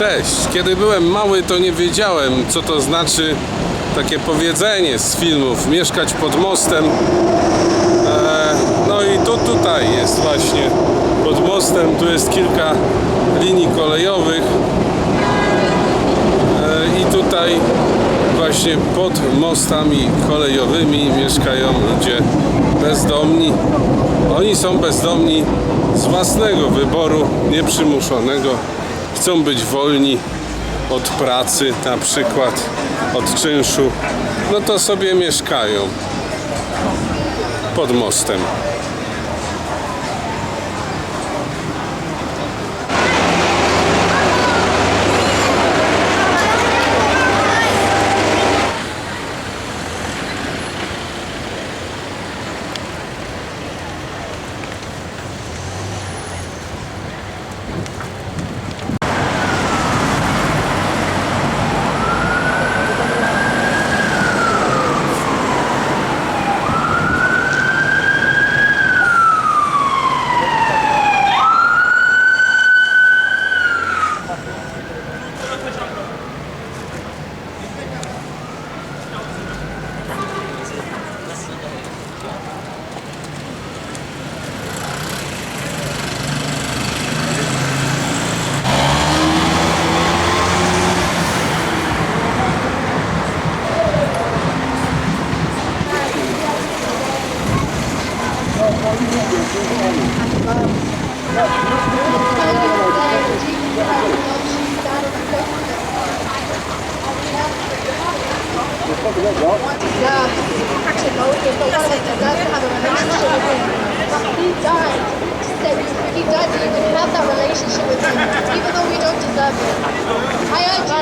Cześć! Kiedy byłem mały, to nie wiedziałem, co to znaczy takie powiedzenie z filmów mieszkać pod mostem. E, no i to tutaj jest właśnie pod mostem. Tu jest kilka linii kolejowych. E, I tutaj właśnie pod mostami kolejowymi mieszkają ludzie bezdomni. Oni są bezdomni z własnego wyboru, nieprzymuszonego. Chcą być wolni od pracy, na przykład od czynszu. No to sobie mieszkają pod mostem.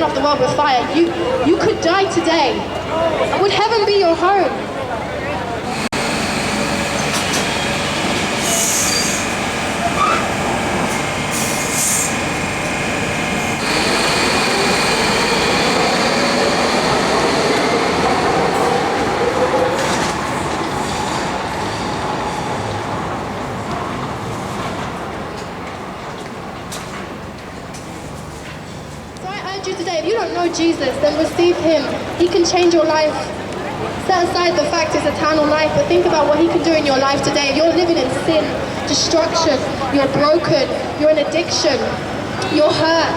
Off the world with fire. You, you could die today. Would heaven be your home? Urge you today, if you don't know Jesus, then receive him. He can change your life. Set aside the fact it's eternal life, but think about what he can do in your life today. If you're living in sin, destruction, you're broken, you're in addiction, you're hurt.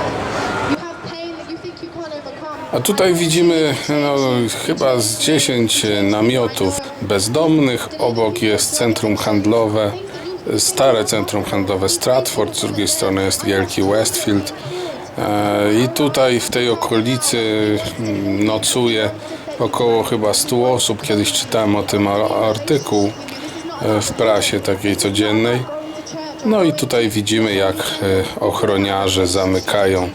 A tutaj widzimy no, chyba z 10 namiotów bezdomnych. Obok jest centrum handlowe, stare centrum handlowe Stratford, z drugiej strony jest wielki Westfield. E, I tutaj w tej okolicy mm, nocuje około chyba 100 osób. Kiedyś czytałem o tym ar- artykuł e, w prasie takiej codziennej. No i tutaj widzimy, jak e, ochroniarze zamykają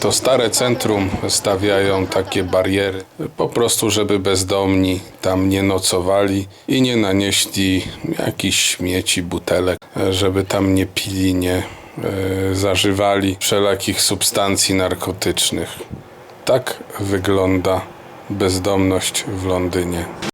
to stare centrum, stawiają takie bariery, po prostu, żeby bezdomni tam nie nocowali i nie nanieśli jakichś śmieci, butelek, żeby tam nie pili, nie zażywali wszelakich substancji narkotycznych. Tak wygląda bezdomność w Londynie.